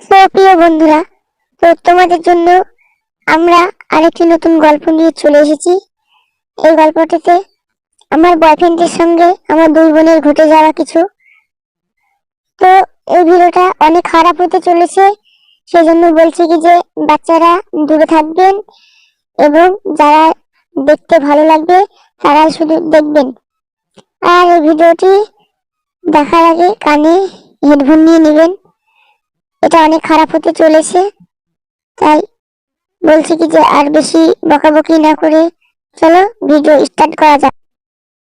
তো প্রিয় বন্ধুরা, তো তোমাদের জন্য আমরা আরেকটি নতুন গল্প নিয়ে চলে এসেছি। এই গল্পটিতে আমার বয়ফ্রেন্ডের সঙ্গে আমার দুই বোনের ঘটে যাওয়া কিছু। তো এই ভিডিওটা অনেক খারাপ হতে চলেছে, সেজন্য বলছি কি যে বাচ্চারা দূরে থাকবেন এবং যারা দেখতে ভালো লাগবে তারা শুধু দেখবেন। আর এই ভিডিওটি দেখার আগে কানে হেডফোন নিয়ে নেবেন। এটা অনেক খারাপ হতে চলেছে। তাই বলছি কি যে আর বেশি বকাবকি না করে চলো ভিডিও স্টার্ট করা যাক।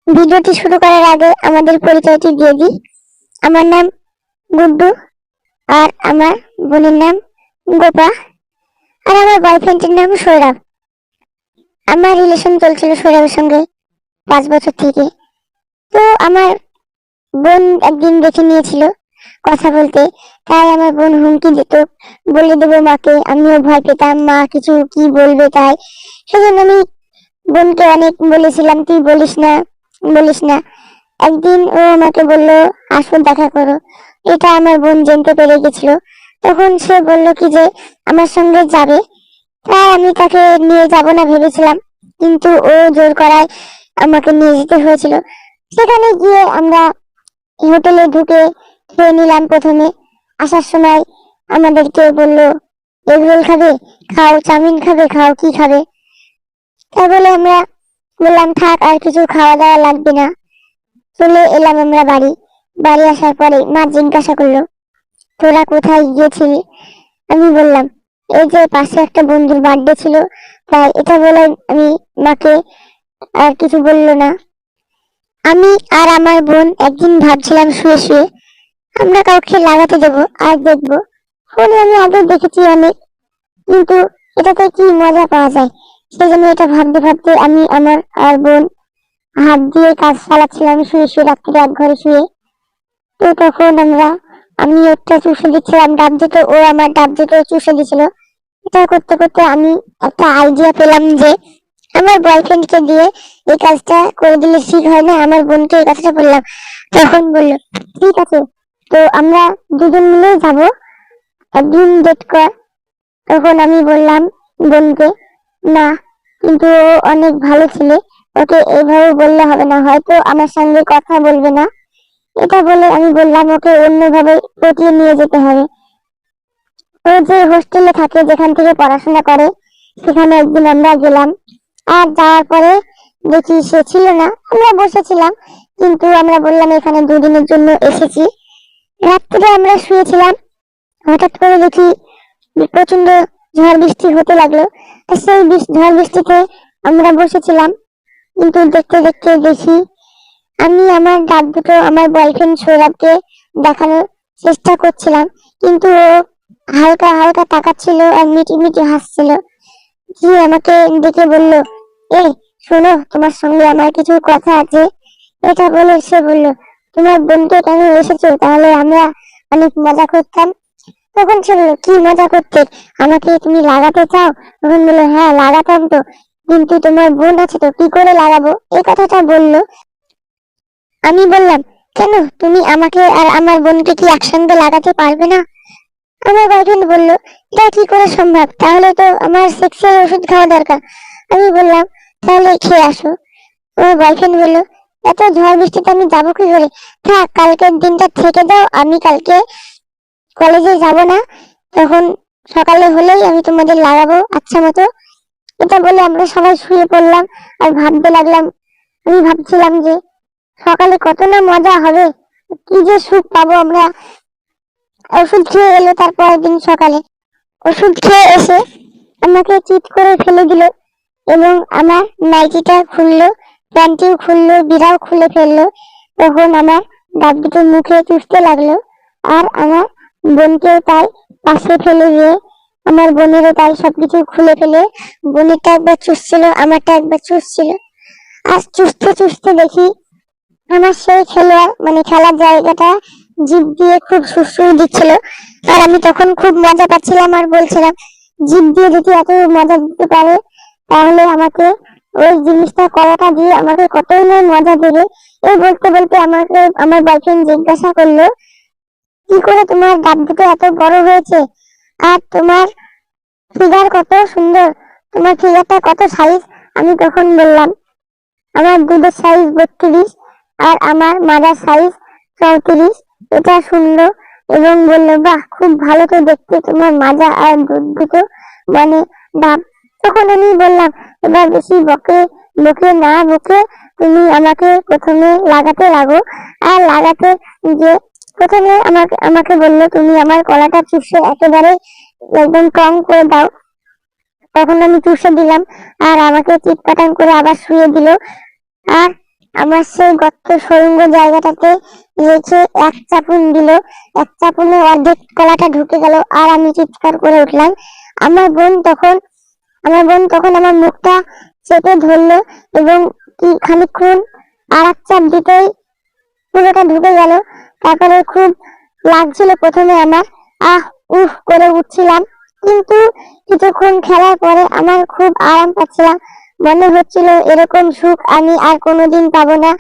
ভিডিওটি শুরু করার আগে আমাদের পরিচয়টি দিয়ে দিই। আমার নাম গুড্ডু আর আমার বোনের নাম গোপা আর আমার বয়ফ্রেন্ডের নাম সৌরভ। আমার রিলেশন চলছিল সৌরভের সঙ্গে পাঁচ বছর থেকে। তো আমার বোন একদিন দেখে নিয়েছিল কথা বলতে। তাই আমার বোন হুমকি দিত। বলে দেবো মাকে, আমিও ভয় পেতাম, মা কিছু কি বলবে তাই। সেজন্য আমি বোনকে অনেক বলেছিলাম, তুই বলিস না বলিস না। একদিন ও আমাকে বলল আসুন দেখা করো। এটা আমার বোন জানতে পেরে গেছিল। তখন সে বলল কি যে, আমার সঙ্গে যাবে। তাই আমি তাকে নিয়ে যাব না ভেবেছিলাম। কিন্তু ও জোর করায় আমাকে নিয়ে যেতে হয়েছিল। সেখানে গিয়ে আমরা হোটেলে ঢুকে খেয়ে নিলাম প্রথমে। আসার সময় আমাদেরকে বলল এগ রোল খাবে? খাও, চাউমিন খাবে, খাও, কি খাবে? তাই বলে আমরা বললাম, থাক, আর কিছু খাওয়া দাওয়া লাগবে না। চলে এলাম আমরা বাড়ি। বাড়ি আসার পরে মা জিজ্ঞাসা করল, তোরা কোথায় গিয়েছিলি? আমি বললাম, এই যে পাশে একটা বন্ধুর বার্থডে ছিল, তাই এটা বলে আমি মাকে আর কিছু বলল না। আমি আর আমার বোন একদিন ভাবছিলাম শুয়ে শুয়ে আমরা কাউকে লাগাতে দেবো, আর দেখব। ফোনে আমি আগে দেখেছি অনেক। কিন্তু এটাতে কি মজা পাওয়া যায়? সেই জন্য এটা ভাবতে ভাবতে আমি আমার আর বোন হাত দিয়ে কাজ চালাচ্ছিলাম শুয়ে শুয়ে রাত্রে এক ঘরে শুয়ে। তো তখন আমরা, আমি একটা চুষে দিচ্ছিলাম, ডাব দুটো ও আমার ডাব দুটো চুষে দিছিল। এটা করতে করতে আমি একটা আইডিয়া পেলাম যে, আমার বয়ফ্রেন্ডকে দিয়ে এই কাজটা করে দিলে ঠিক হয় না, আমার বোনকে এই কথাটা বললাম। তখন বলল, ঠিক আছে তো আমরা দুজন মিলে যাব। একদিন ডেট কর। তখন আমি বললাম, বোনকে, না, কিন্তু ও অনেক ভালো ছেলে। ওকে এইভাবে বললে হবে না, হয়তো আমার সঙ্গে কথা বলবে না। এটা বলে আমি বললাম, ওকে অন্যভাবে পটিয়ে নিয়ে যেতে হবে। ও যে হোস্টেলে থাকে, যেখান থেকে পড়াশোনা করে, সেখানে একদিন আমরা গেলাম। আর যাওয়ার পরে দেখি সে ছিল না। আমরা বসেছিলাম, কিন্তু আমরা বললাম, এখানে দুদিনের জন্য এসেছি। রাত্রে আমরা শুয়েছিলাম। হঠাৎ করে দেখি প্রচণ্ড ঝড় বৃষ্টি হতে লাগল। সেই ঝড় বৃষ্টিতে আমরা বসেছিলাম। কিন্তু দেখতে দেখতে দেখি আমি, আমার ডাক দুটো, আমার বয়ফ্রেন্ড সৌরভকে দেখানোর চেষ্টা করছিলাম। কিন্তু ও হালকা হালকা তাকাচ্ছিল আর মিটি মিটি হাসছিল। যে আমাকে দেখে বলল, এই, শোনো, তোমার সঙ্গে আমার কিছু কথা আছে। এটা বলে সে বলল তোমার বোনকে কেন এসেছে, তাহলে আমরা অনেক মজা করতাম। তখন বলল কি মজা করতে? আমাকে তুমি লাগাতে চাও? তখন বলল হ্যাঁ লাগাতাম তো। কিন্তু তোমার বোন আছে তো, কি করে লাগাবো? এই কথাটা বলল। আমি বললাম, কেন? তুমি আমাকে আর আমার বোনকে কি একসঙ্গে লাগাতে পারবে না? আমার বয়ফ্রেন্ড বলল, এটা কি করে সম্ভব? তাহলে তো আমার সেক্সের ওষুধ খাওয়া দরকার। আমি বললাম, তাহলে খেয়ে আসো। আমার বয়ফ্রেন্ড বলল এত ঝড় বৃষ্টিতে আমি যাব কি করে? থাক, কালকের দিনটা থেকে দাও, আমি কালকে কলেজে যাব না। তখন সকালে হলেই আমি তোমাদের লাগাবো আচ্ছা মতো। এটা বলে আমরা সবাই শুয়ে পড়লাম আর ভাবতে লাগলাম, আমি ভাবছিলাম যে সকালে কত না মজা হবে, কি যে সুখ পাবো আমরা। ওষুধ খেয়ে এলো তারপরের দিন সকালে। ওষুধ খেয়ে এসে আমাকে চিৎ করে ফেলে দিল এবং আমার নাইটিটা খুললো। প্যান্টিও খুললো বিড়াও খুলে ফেলল। তখন আমার ডাব দুটো মুখে চুষতে লাগল। আর আমার বোনকেও তাই পাশে ফেলে গিয়ে আমার বোনেরও তাই সবকিছু খুলে ফেলে। বোনেরটা একবার চুষছিল, আমারটা একবার চুষছিল। আর চুষতে চুষতে দেখি, আমার সেই খেলোয়াড় মানে খেলার জায়গাটা জিভ দিয়ে খুব সুরসুর দিচ্ছিল। আর আমি তখন খুব মজা পাচ্ছিলাম আর বলছিলাম, জিভ দিয়ে যদি এত মজা দিতে পারে, তাহলে আমাকে ওই জিনিসটা করাটা দিয়ে আমাকে কতই না মজা দেবে। এই বলতে বলতে আমাকে আমার বয়ফ্রেন্ড জিজ্ঞাসা করল, কি করে তোমার দাঁত দুটো এত বড় হয়েছে? আর তোমার ফিগার কত সুন্দর? তোমার ফিগারটা কত সাইজ আমি তখন বললাম, আমার দুধের সাইজ বত্রিশ আর আমার মাদার সাইজ চৌত্রিশ। এটা শুনলো এবং বলল, বাহ, খুব ভালো তো দেখতে তোমার মাজা আর দুধ দুটো মানে ডাব তখন আমি বললাম এবার বেশি বকে বকে, না বকে, তুমি আমাকে প্রথমে লাগাতে লাগো। আর লাগাতে যে প্রথমে আমাকে আমাকে বলল, তুমি আমার কলাটা চুষে একেবারে একদম কম করে দাও। তখন আমি চুষে দিলাম, আর আমাকে চিৎপাটাং করে আবার শুয়ে দিল। আর আমার সেই গর্ত সরঙ্গ জায়গাটাতে রেখে এক চাপুন দিল। এক চাপুনে অর্ধেক কলাটা ঢুকে গেল, আর আমি চিৎকার করে উঠলাম। আমার বোন তখন আমার বোন তখন আমার মুখটা চেপে ধরলো এবং কি খানিকক্ষণ আর এক চাপ দিতেই পুরোটা ঢুকে গেল। তারপরে খুব লাগছিল প্রথমে আমার। আহ, উফ, করে উঠছিলাম। কিন্তু কিছুক্ষণ খেলার পরে আমার খুব আরাম পাচ্ছিলাম। মনে হচ্ছিল এরকম সুখ আমি আর কোনোদিন পাবো না।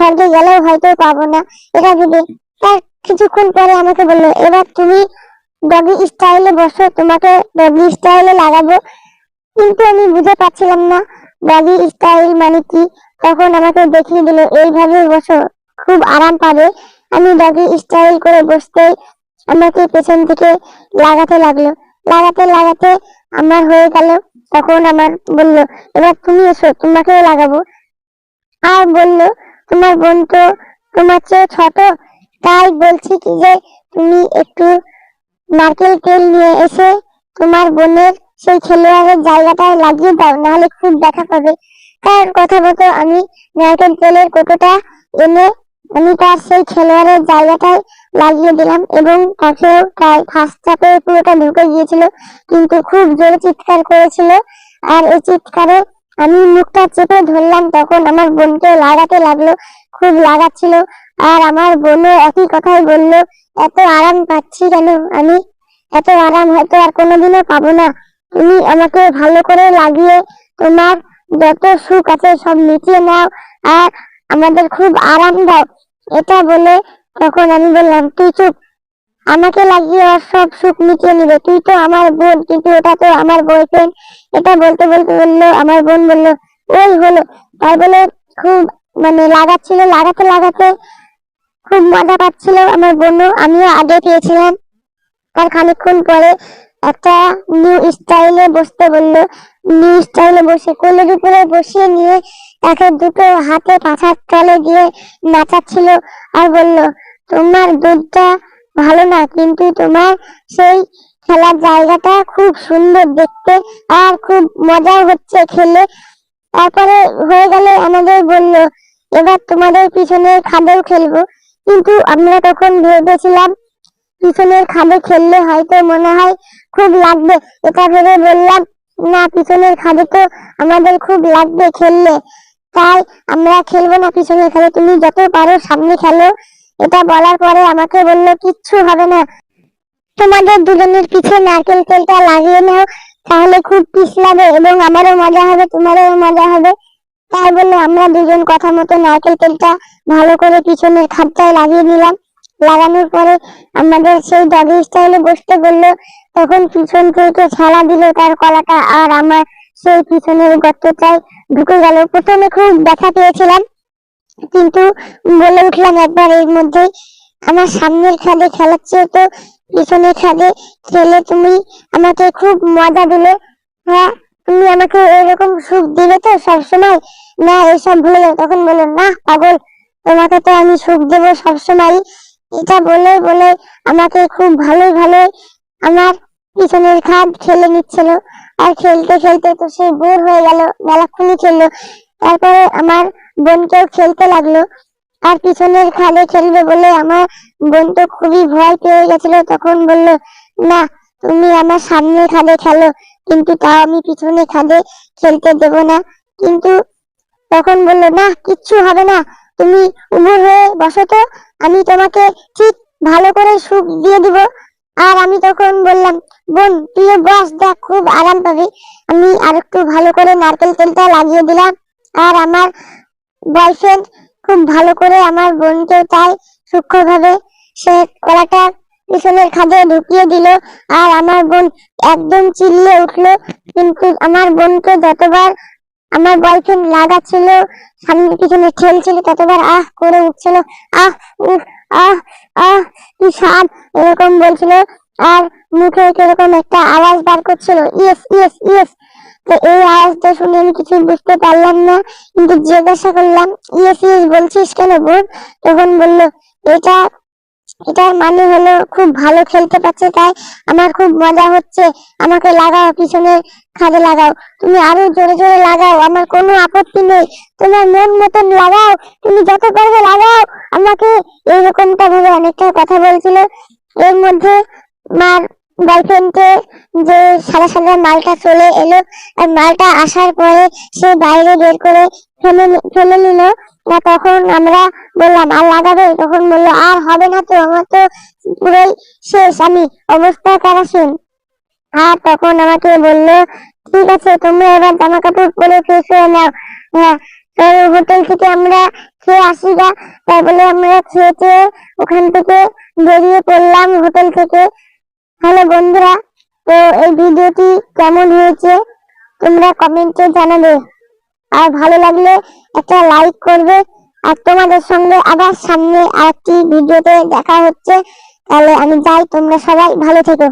স্বর্গে গেলেও হয়তো পাবো না। এটা ভেবে তার কিছুক্ষণ পরে আমাকে বলল, এবার তুমি ডগি স্টাইলে বসো, তোমাকে ডগি স্টাইলে লাগাবো। কিন্তু আমি বুঝে পাচ্ছিলাম না। ডগি স্টাইল মানে কি? তখন আমাকে দেখিয়ে দিল, এইভাবে বসো, খুব আরাম পাবে। আমি ডগি স্টাইল করে বসতেই আমাকে পেছন থেকে লাগাতে লাগল। লাগাতে লাগাতে আমার হয়ে গেল। তখন আমার বলল, এবার তুমি এসো, তোমাকেও লাগাবো। আর বলল, তোমার বোন তো তোমার চেয়ে ছোট। তাই বলছি কি যে, তুমি একটু নারকেল তেল নিয়ে এসে তোমার বোনের সেই খেলোয়াড়ের জায়গাটায় লাগিয়ে দাও, নাহলে খুব দেখা পাবে। তার কথা মতো আমি নারকেল তেলের কোটোটা এনে আমি তার সেই খেলোয়াড়ের জায়গাটায় লাগিয়ে দিলাম এবং তাকেও তার ফার্স্ট চাপে পুরোটা ঢুকে গিয়েছিল, কিন্তু খুব জোরে চিৎকার করেছিল। আর এই চিৎকারে আমি মুখটা চেপে ধরলাম, তখন আমার বোনকে লাগাতে লাগল, খুব লাগাচ্ছিল। আর আমার বোনও একই কথাই বলল, এত আরাম পাচ্ছি কেন? আমি এত আরাম হয়তো আর কোনোদিনও পাবো না। তুমি আমাকে ভালো করে লাগিয়ে তোমার যত সুখ আছে সব মিটিয়ে নাও আর আমাদের খুব আরাম দাও। এটা বলে তখন আমি বললাম, তুই চুপ। আমাকে লাগিয়ে ওর সব সুখ মিটিয়ে নিবে। তুই তো আমার বোন, কিন্তু ওটা তো আমার বয়ফ্রেন্ড এটা বলতে বলতে বলল, আমার বোন বলল, ওই হলো। তাই বলে খুব মানে লাগাচ্ছিল, লাগাতে লাগাতে খুব মজা পাচ্ছিল আমার বোনও। আমিও আগে পেয়েছিলাম তার খানিকক্ষণ পরে একটা নিউ স্টাইলে বসতে বলল। নিউ স্টাইলে বসে কোলের উপরে বসিয়ে নিয়ে তাকে দুটো হাতে পাছার তলে দিয়ে নাচাচ্ছিল আর বলল, তোমার দুধটা ভালো না, কিন্তু তোমার সেই খেলার জায়গাটা খুব সুন্দর দেখতে আর খুব মজা হচ্ছে খেলে। তারপরে হয়ে গেলে আমাদের বলল, এবার তোমাদের পিছনে খাদেও খেলব। কিন্তু আমরা তখন ভেবেছিলাম পিছনের খাদে খেললে হয়তো মনে হয় খুব লাগবে। এটা ভেবে বললাম, না, পিছনের খাদে তো আমাদের খুব লাগবে খেললে। তাই আমরা খেলব না পিছনের খাদে। তুমি যত পারো সামনে খেলো। এটা বলার পরে আমাকে বলল, কিচ্ছু হবে না। তোমাদের দুজনের পিছে নারকেল তেলটা লাগিয়ে নাও, তাহলে খুব পিস পিছলাবে এবং আমারও মজা হবে, তোমারও মজা হবে। তাই বলে আমরা দুজন কথা মতো নারকেল তেলটা ভালো করে পিছনের খাদটায় লাগিয়ে নিলাম লাগানোর পরে আমাদের সেই ডগি স্টাইলে বসতে বলল, তখন পিছন থেকে ছাড়া দিল তার কলাটা, আর আমার সেই পিছনের গর্তটাই ঢুকে গেল। প্রথমে খুব ব্যথা পেয়েছিলাম, কিন্তু বলে উঠলাম একবার এর মধ্যেই, আমার সামনের খাদে খেলার চেয়ে তো পিছনের খাদে খেলে তুমি আমাকে খুব মজা দিলে। হ্যাঁ তুমি আমাকে এরকম সুখ দিলে তো সবসময়? না, এসব ভুলে যাও। তখন বলল, না, পাগল, তোমাকে তো আমি সুখ দেবো সবসময় এটা বলে বলে আমাকে খুব ভালোই ভালোই আমার পিছনের খাদ খেলে নিচ্ছিল। আর খেলতে খেলতে তো সে বোর হয়ে গেল মেলাক্ষণই খেললো। তারপরে আমার বোনকেও খেলতে লাগল। আর পিছনের খাদে খেলবে বলে আমার বোন তো খুবই ভয় পেয়ে গেছিল। তখন বলল, না, তুমি আমার সামনের খাদে খেলো, কিন্তু তাও আমি পিছনে খাদে খেলতে দেব না। কিন্তু তখন বলল, না, কিচ্ছু হবে না, তুমি উমর হয়ে বসো তো। আমি তোমাকে ঠিক ভালো করে সুখ দিয়ে দিব। আর আমি তখন বললাম, বোন, তুইও বস, দেখ, খুব আরাম পাবি। আমি আর একটু ভালো করে নারকেল তেলটা লাগিয়ে দিলাম। আর আমার বয়ফ্রেন্ড খুব ভালো করে আমার বোনকে তাই সূক্ষ্মভাবে সে কলাটা পিছনের খাদে ঢুকিয়ে দিল। আর আমার বোন একদম চিল্লে উঠল, কিন্তু আমার বোনকে যতবার আমার বয়ফ্রেন্ড লাগাচ্ছিল সামনে পিছনে ঠেলছিল, ততবার আহ করে উঠছিল, আহ উফ আহ আহ, কি সাপ এরকম বলছিল, আর মুখে কীরকম একটা আওয়াজ বার করছিল ইয়েস ইয়েস ইয়েস তো এই আওয়াজটা শুনে আমি কিছু বুঝতে পারলাম না, কিন্তু জিজ্ঞাসা করলাম ইয়েস ইয়েস বলছিস কেন বোন তখন বলল, এটা এটার মানে হলো খুব ভালো খেলতে পারছে, তাই আমার খুব মজা হচ্ছে। আমাকে লাগাও, পিছনে খাদে লাগাও। তুমি আরও জোরে জোরে লাগাও, আমার কোনো আপত্তি নেই। তোমার মন মতন লাগাও, তুমি যত পারবে লাগাও। আমাকে এইরকমটা ভাবে অনেকটা কথা বলছিল। এর মধ্যে মার বয়ফ্রেন্ডকে যে সাদা সাদা মালটা চলে এলো, আর মালটা আসার পরে সে বাইরে বের করে ফেলে ফেলে নিল। তখন আমরা বললাম আর লাগাবে তখন বলল, আর হবে না তো, আমার তো পুরোই শেষ, আমি অবস্থা কারাসীন। আর তখন আমাকে বলল, ঠিক আছে তোমরা এবার জামা কাপড় পরে ফ্রেশ হয়ে নাও। হ্যাঁ হোটেল থেকে আমরা খেয়ে আসি গা। তাই বলে আমরা খেয়ে টেয়ে ওখান থেকে বেরিয়ে পড়লাম হোটেল থেকে। হ্যালো বন্ধুরা, তো এই ভিডিওটি কেমন হয়েছে তোমরা কমেন্টে জানাবে। আর ভালো লাগলে একটা লাইক করবে। আর তোমাদের সঙ্গে আবার সামনে আরেকটি ভিডিওতে দেখা হচ্ছে। তাহলে আমি যাই, তোমরা সবাই ভালো থেকো।